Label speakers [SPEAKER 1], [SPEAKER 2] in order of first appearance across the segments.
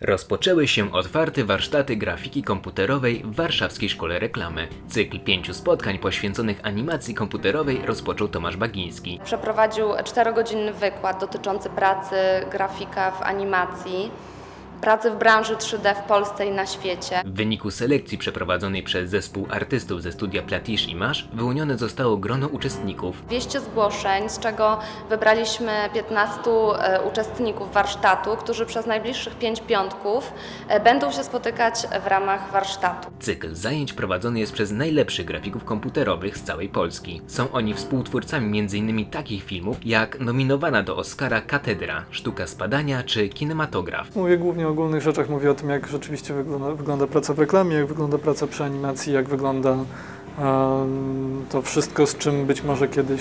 [SPEAKER 1] Rozpoczęły się otwarte warsztaty grafiki komputerowej w Warszawskiej Szkole Reklamy. Cykl pięciu spotkań poświęconych animacji komputerowej rozpoczął Tomasz Bagiński.
[SPEAKER 2] Przeprowadził czterogodzinny wykład dotyczący pracy grafika w animacji, pracy w branży 3D w Polsce i na świecie.
[SPEAKER 1] W wyniku selekcji przeprowadzonej przez zespół artystów ze studia Platisz i Masz wyłonione zostało grono uczestników.
[SPEAKER 2] 200 zgłoszeń, z czego wybraliśmy 15 e, uczestników warsztatu, którzy przez najbliższych 5 piątków e, będą się spotykać w ramach warsztatu.
[SPEAKER 1] Cykl zajęć prowadzony jest przez najlepszych grafików komputerowych z całej Polski. Są oni współtwórcami m.in. takich filmów jak nominowana do Oscara Katedra, Sztuka Spadania czy Kinematograf.
[SPEAKER 3] Mówię głównie o ogólnych rzeczach, mówię o tym, jak rzeczywiście wygląda, wygląda praca w reklamie, jak wygląda praca przy animacji, jak wygląda um, to wszystko, z czym być może kiedyś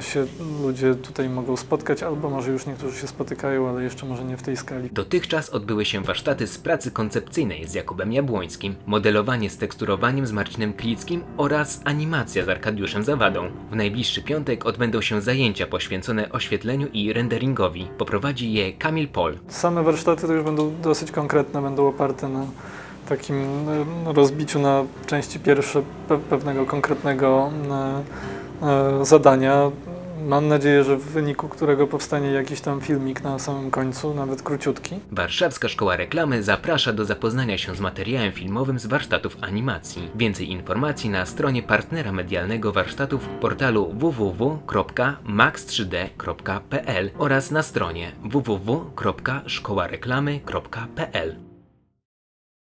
[SPEAKER 3] się ludzie tutaj mogą spotkać, albo może już niektórzy się spotykają, ale jeszcze może nie w tej skali.
[SPEAKER 1] Dotychczas odbyły się warsztaty z pracy koncepcyjnej z Jakubem Jabłońskim, modelowanie z teksturowaniem z Marcinem Klickim oraz animacja z Arkadiuszem Zawadą. W najbliższy piątek odbędą się zajęcia poświęcone oświetleniu i renderingowi. Poprowadzi je Kamil Pol.
[SPEAKER 3] Same warsztaty to już będą dosyć konkretne, będą oparte na takim e, rozbiciu na części pierwsze pe pewnego konkretnego e, e, zadania. Mam nadzieję, że w wyniku którego powstanie jakiś tam filmik na samym końcu, nawet króciutki.
[SPEAKER 1] Warszawska Szkoła Reklamy zaprasza do zapoznania się z materiałem filmowym z warsztatów animacji. Więcej informacji na stronie partnera medialnego warsztatów portalu www.max3d.pl oraz na stronie www.szkołareklamy.pl.